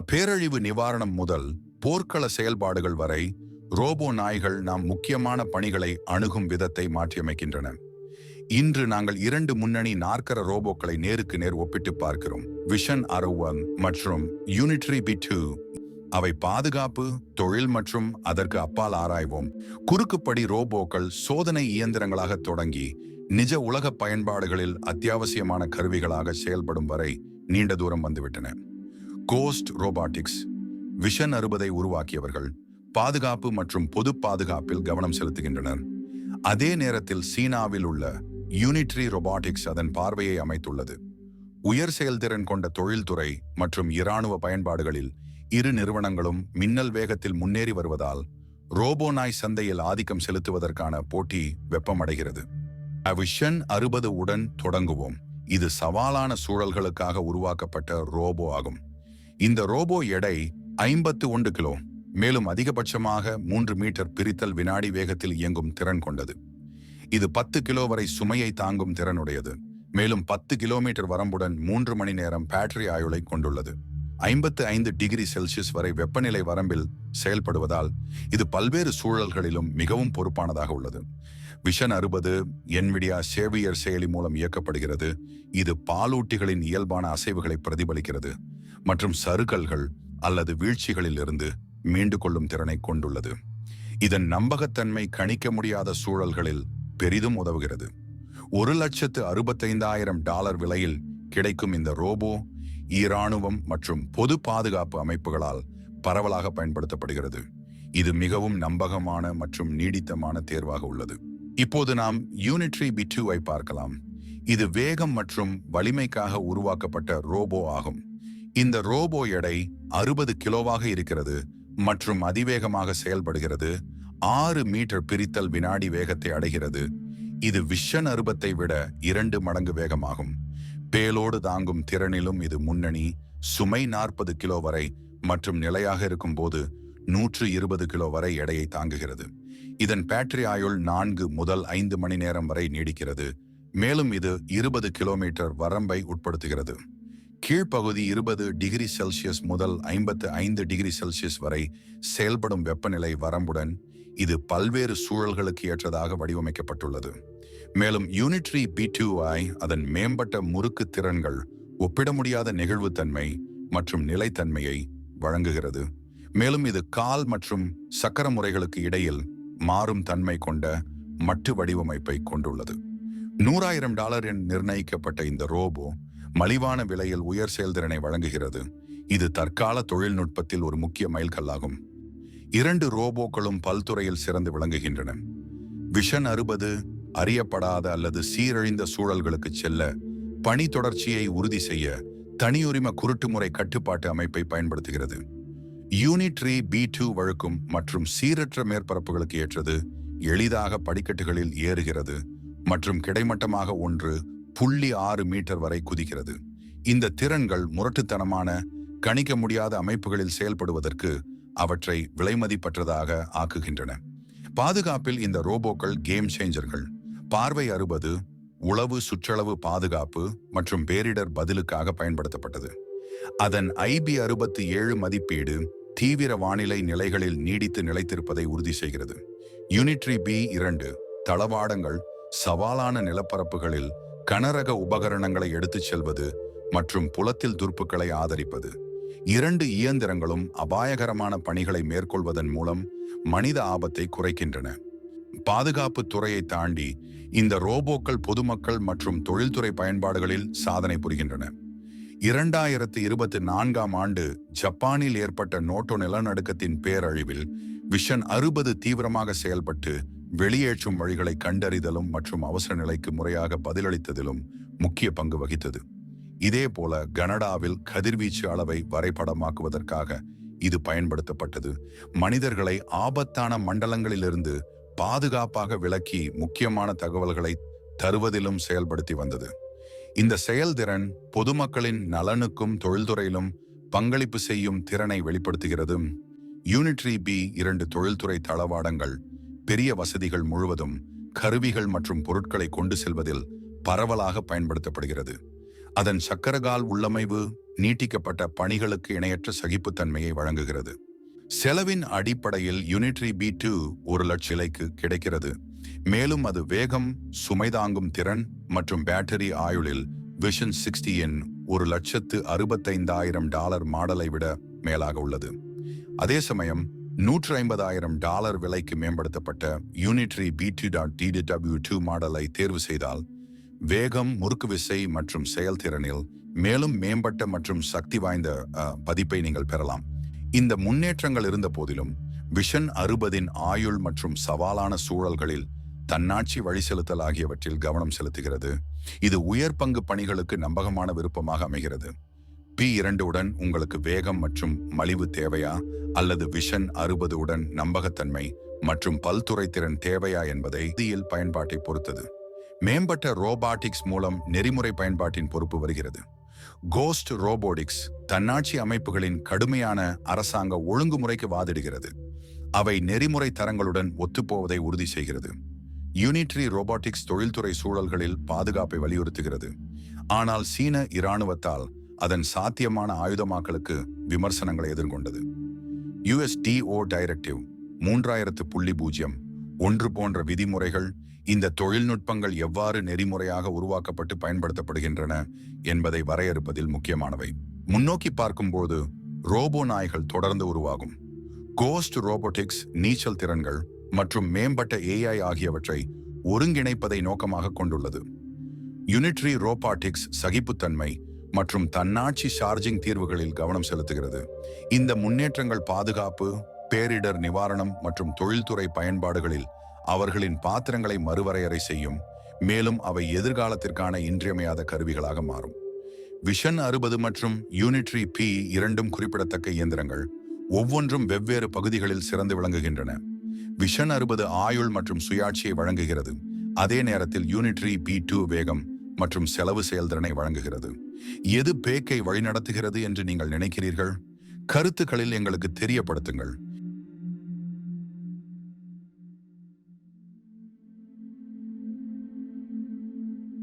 பேரழிவு நிவாரணம் முதல் போர்க்கள செயல்பாடுகள் வரை ரோபோ நாய்கள் நாம் முக்கியமான பணிகளை அணுகும் விதத்தை மாற்றியமைக்கின்றன. இன்று நாங்கள் இரண்டு முன்னணி நாற்கர ரோபோக்களை நேருக்கு நேர் ஒப்பிட்டு பார்க்கிறோம். விஷன் அரவன் மற்றும் யூனிட்ரி பி டூ அவை பாதுகாப்பு தொழில் மற்றும் அதற்கு அப்பால் ஆராய்வோம். குறுக்குப்படி ரோபோக்கள் சோதனை இயந்திரங்களாக தொடங்கி நிஜ உலக பயன்பாடுகளில் அத்தியாவசியமான கருவிகளாக செயல்படும் வரை நீண்ட தூரம் வந்துவிட்டன. கோஸ்ட் ரோபாட்டிக்ஸ் விஷன் அறுபதை உருவாக்கியவர்கள் பாதுகாப்பு மற்றும் பொது பாதுகாப்பில் கவனம் செலுத்துகின்றனர். அதே நேரத்தில் சீனாவில் உள்ள யூனிட்ரி ரொபாட்டிக்ஸ் அதன் பார்வையை அமைத்துள்ளது. உயர் செயல்திறன் கொண்ட தொழில்துறை மற்றும் இராணுவ பயன்பாடுகளில் இரு நிறுவனங்களும் மின்னல் வேகத்தில் முன்னேறி வருவதால் ரோபோ நாய் சந்தையில் ஆதிக்கம் செலுத்துவதற்கான போட்டி வெப்பமடைகிறது. அவிஷன் அறுபது உடன் தொடங்குவோம். இது சவாலான சூழல்களுக்காக உருவாக்கப்பட்ட ரோபோ ஆகும். இந்த ரோபோ எடை ஐம்பத்து ஒன்று கிலோ மேலும் அதிகபட்சமாக மூன்று மீட்டர் பிரித்தல் வினாடி வேகத்தில் இயங்கும் திறன் கொண்டது. இது பத்து கிலோ வரை சுமையை தாங்கும் திறனுடையது. மேலும் பத்து கிலோமீட்டர் வரம்புடன் மூன்று மணி நேரம் பேட்டரி ஆயுளை கொண்டுள்ளது. ஐம்பத்து ஐந்து டிகிரி செல்சியஸ் வரை வெப்பநிலை வரம்பில் செயல்படுவதால் இது பல்வேறு சூழல்களிலும் மிகவும் பொறுப்பானதாக உள்ளது. விஷன் அறுபது என்விடியா சேவியர் செயலி மூலம் இயக்கப்படுகிறது. இது பாலூட்டிகளின் இயல்பான அசைவுகளை பிரதிபலிக்கிறது. மற்றும் சறுக்கல்கள் அல்லது வீழ்ச்சிகளில் இருந்து மீண்டு கொள்ளும் திறனை கொண்டுள்ளது. இதன் நம்பகத்தன்மை கணிக்க முடியாத சூழல்களில் பெரிதும் உதவுகிறது. ஒரு லட்சத்து அறுபத்தைந்தாயிரம் டாலர் விலையில் கிடைக்கும் இந்த ரோபோ ஈராணுவம் மற்றும் பொது பாதுகாப்பு அமைப்புகளால் பரவலாக பயன்படுத்தப்படுகிறது. இது மிகவும் நம்பகமான மற்றும் நீடித்தமான தேர்வாக உள்ளது. இப்போது நாம் யூனிட்ரி பிட்யூவை பார்க்கலாம். இது வேகம் மற்றும் வலிமைக்காக உருவாக்கப்பட்ட ரோபோ ஆகும். இந்த ரோபோ எடை அறுபது கிலோவாக இருக்கிறது மற்றும் அதிவேகமாக செயல்படுகிறது. ஆறு மீட்டர் பிரித்தல் வினாடி வேகத்தை அடைகிறது. இது விஷன் அருபத்தை விட இரண்டு மடங்கு வேகமாகும். பேலோடு தாங்கும் திறனிலும் இது முன்னணி சுமை நாற்பது கிலோ வரை மற்றும் நிலையாக இருக்கும் போது நூற்று இருபது கிலோ வரை எடையை தாங்குகிறது. இதன் பேட்டரி ஆயுள் நான்கு முதல் ஐந்து மணி நேரம் வரை நீடிக்கிறது. மேலும் இது இருபது கிலோமீட்டர் வரம்பை உட்படுத்துகிறது. கீழ்ப்பகுதி இருபது டிகிரி செல்சியஸ் முதல் ஐம்பத்து ஐந்து டிகிரி செல்சியஸ் வரை செயல்படும் வெப்பநிலை வரம்புடன் இது பல்வேறு சூழல்களுக்கு ஏற்றதாக வடிவமைக்கப்பட்டுள்ளது. மேலும் யூனிட்ரி பி ஐ அதன் மேம்பட்ட முறுக்கு திறன்கள் ஒப்பிட முடியாத நெகிழ்வுத்தன்மை மற்றும் நிலைத்தன்மையை வழங்குகிறது. மேலும் இது கால் மற்றும் சக்கர முறைகளுக்கு இடையில் மாறும் தன்மை கொண்ட மட்டு வடிவமைப்பை கொண்டுள்ளது. நூறாயிரம் டாலர் என நிர்ணயிக்கப்பட்ட இந்த ரோபோ மலிவான விலையில் உயர் செயல்திறனை வழங்குகிறது. இது தற்கால தொழில்நுட்பத்தில் ஒரு முக்கிய மைல்கல்லாகும். இரண்டு ரோபோக்களும் பல்துறையில் சிறந்து விளங்குகின்றன. விஷன் அறுபது அறியப்படாத அல்லது சீரழிந்த சூழல்களுக்கு செல்ல பணி தொடர்ச்சியை உறுதி செய்ய தனியுரிம குருட்டுமுறை கட்டுப்பாட்டு அமைப்பை பயன்படுத்துகிறது. யூனிட்ரி பி டூ வழுக்கும் மற்றும் சீரற்ற மேற்பரப்புகளுக்கு ஏற்றது எளிதாக படிக்கட்டுகளில் ஏறுகிறது மற்றும் கிடைமட்டமாக ஒன்று புள்ளி ஆறு மீட்டர் வரை குதிக்கிறது. இந்த திறன்கள் முரட்டுத்தனமான கணிக்க முடியாத அமைப்புகளில் செயல்படுவதற்கு அவற்றை விலைமதிப்பற்றதாக ஆக்குகின்றன. பாதுகாப்பில் இந்த ரோபோக்கள் கேம் சேஞ்சர்கள். பார்வை அறுபது உளவு சுற்றளவு பாதுகாப்பு மற்றும் பேரிடர் பதிலுக்காக பயன்படுத்தப்பட்டது. அதன் ஐபி அறுபத்தி ஏழு மதிப்பீடு தீவிர வானிலை நிலைகளில் நீடித்து நிலைத்திருப்பதை உறுதி செய்கிறது. யூனிட்ரி பி இரண்டு தளவாடங்கள் சவாலான நிலப்பரப்புகளில் கனரக உபகரணங்களை எடுத்துச் செல்வது மற்றும் புலத்தில் துருப்புக்களை ஆதரிப்பது. இரண்டு இயந்திரங்களும் அபாயகரமான பணிகளை மேற்கொள்வதன் மூலம் மனித ஆபத்தை குறைக்கின்றன. பாதுகாப்பு துறையை தாண்டி இந்த ரோபோக்கள் பொதுமக்கள் மற்றும் தொழில்துறை பயன்பாடுகளில் சாதனை புரிகின்றன. இரண்டாயிரத்து இருபத்தி நான்காம் ஆண்டு ஜப்பானில் ஏற்பட்ட நோட்டோ நிலநடுக்கத்தின் பேரழிவில் விஷன் அறுபது தீவிரமாக செயல்பட்டு வெளியேற்றும் வழிகளை கண்டறிதலும் மற்றும் அவசர நிலைக்கு முறையாக பதிலளித்ததிலும் முக்கிய பங்கு வகித்தது. இதே போல கனடாவில் கதிர்வீச்சு அளவை வரைபடமாக்குவதற்காக இது பயன்படுத்தப்பட்டது. மனிதர்களை ஆபத்தான மண்டலங்களிலிருந்து பாதுகாப்பாக விளக்கி முக்கியமான தகவல்களை தருவதிலும் செயல்படுத்தி வந்தது. இந்த செயல்திறன் பொதுமக்களின் நலனுக்கும் தொழில்துறையிலும் பங்களிப்பு செய்யும் திறனை வெளிப்படுத்துகிறது யூனிட்ரி பி இரண்டு தொழில்துறை தளவாடங்கள் பெரிய வசதிகள் முழுவதும் கருவிகள் மற்றும் பொருட்களை கொண்டு செல்வதில் பரவலாக பயன்படுத்தப்படுகிறது. அதன் சக்கரகால் உள்ளமைவு நீட்டிக்கப்பட்ட பணிகளுக்கு இணையற்ற சகிப்புத்தன்மையை வழங்குகிறது. செலவின் அடிப்படையில் யூனிட்ரி பி டூ ஒரு லட்ச இலைக்கு கிடைக்கிறது. மேலும் அது வேகம் சுமைதாங்கும் திறன் மற்றும் பேட்டரி ஆயுளில் விஷன் சிக்ஸ்டியின் ஒரு லட்சத்து அறுபத்தைந்தாயிரம் டாலர் மாடலை விட மேலாக உள்ளது. அதே சமயம் நூற்றி ஐம்பதாயிரம் டாலர் விலைக்கு மேம்படுத்தப்பட்ட Unitree B two dot D W two மாடலை தேர்வு செய்தால் வேகம் முறுக்கு விசை மற்றும் செயல்திறனில் மேலும் மேம்பட்ட மற்றும் சக்தி வாய்ந்த அஹ், பதிப்பை நீங்கள் பெறலாம். இந்த முன்னேற்றங்கள் இருந்த போதிலும் விஷன் அறுபதின் ஆயுள் மற்றும் சவாலான சூழல்களில் தன்னாட்சி வழிசெலுத்தல் ஆகியவற்றில் கவனம் செலுத்துகிறது. இது உயர் பங்கு பணிகளுக்கு நம்பகமான விருப்பமாக அமைகிறது. பி இரண்டு உடன் உங்களுக்கு வேகம் மற்றும் மலிவு தேவையா? அல்லது விஷன் அறுபது உடன் நம்பகத்தன்மை மற்றும் பல்துறை திறன் தேவையா என்பதை இதில் பயன்பாட்டை பொறுத்தது. மேம்பட்ட ரோபாட்டிக்ஸ் மூலம் நெறிமுறை பயன்பாட்டின் பொறுப்பு வருகிறது. கோஸ்ட் ரோபோட்டிக்ஸ் தன்னாட்சி அமைப்புகளின் கடுமையான அரசாங்க ஒழுங்குமுறைக்கு வாதிடுகிறது. அவை நெறிமுறை தரங்களுடன் ஒத்துப்போவதை உறுதி செய்கிறது. யூனிட்ரி ரோபாட்டிக்ஸ் தொழில்துறை சூழல்களில் பாதுகாப்பை வலியுறுத்துகிறது. ஆனால் சீன இராணுவத்தால் அதன் சாத்தியமான ஆயுதமாக்கலுக்கு விமர்சனங்களை எதிர்கொண்டது. யுஎஸ்டிஓ டைரக்டிவ் மூன்றாயிரத்து புள்ளி பூஜ்ஜியம் ஒன்று போன்ற விதிமுறைகள் இந்த தொழில்நுட்பங்கள் எவ்வாறு நெறிமுறையாக உருவாக்கப்பட்டு பயன்படுத்தப்படுகின்றன என்பதை வரையறுப்பதில் முக்கியமானவை. முன்னோக்கி பார்க்கும்போது ரோபோ நாய்கள் தொடர்ந்து உருவாகும். கோஸ்ட் ரோபோட்டிக்ஸ் நீச்சல் திறன்கள் மற்றும் மேம்பட்ட ஏஐ ஆகியவற்றை ஒருங்கிணைப்பதை நோக்கமாக கொண்டுள்ளது. யூனிட்ரி ரோபாட்டிக்ஸ் சகிப்புத்தன்மை மற்றும் தன்னாட்சி சார்ஜிங் தீர்வுகளில் கவனம் செலுத்துகிறது. இந்த முன்னேற்றங்கள் பாதுகாப்பு பேரிடர் நிவாரணம் மற்றும் தொழில்துறை பயன்பாடுகளில் அவர்களின் பாத்திரங்களை மறுவரையறை செய்யும். மேலும் அவை எதிர்காலத்திற்கான இன்றியமையாத கருவிகளாக மாறும். விஷன் அறுபது மற்றும் யூனிட்ரி பி இரண்டும் குறிப்பிடத்தக்க இயந்திரங்கள் ஒவ்வொன்றும் வெவ்வேறு பகுதிகளில் சிறந்து விளங்குகின்றன. விஷன் அறுபது ஆயுள் மற்றும் சுயாட்சியை வழங்குகிறது. அதே நேரத்தில் யூனிட்ரி பி டூ வேகம் மற்றும் செலவு செயல்திறனை வழங்குகிறது. எது பேக்கை வழிநடத்துகிறது என்று நீங்கள் நினைக்கிறீர்கள்? கருத்துக்களில் எங்களுக்கு தெரியப்படுத்துங்கள்.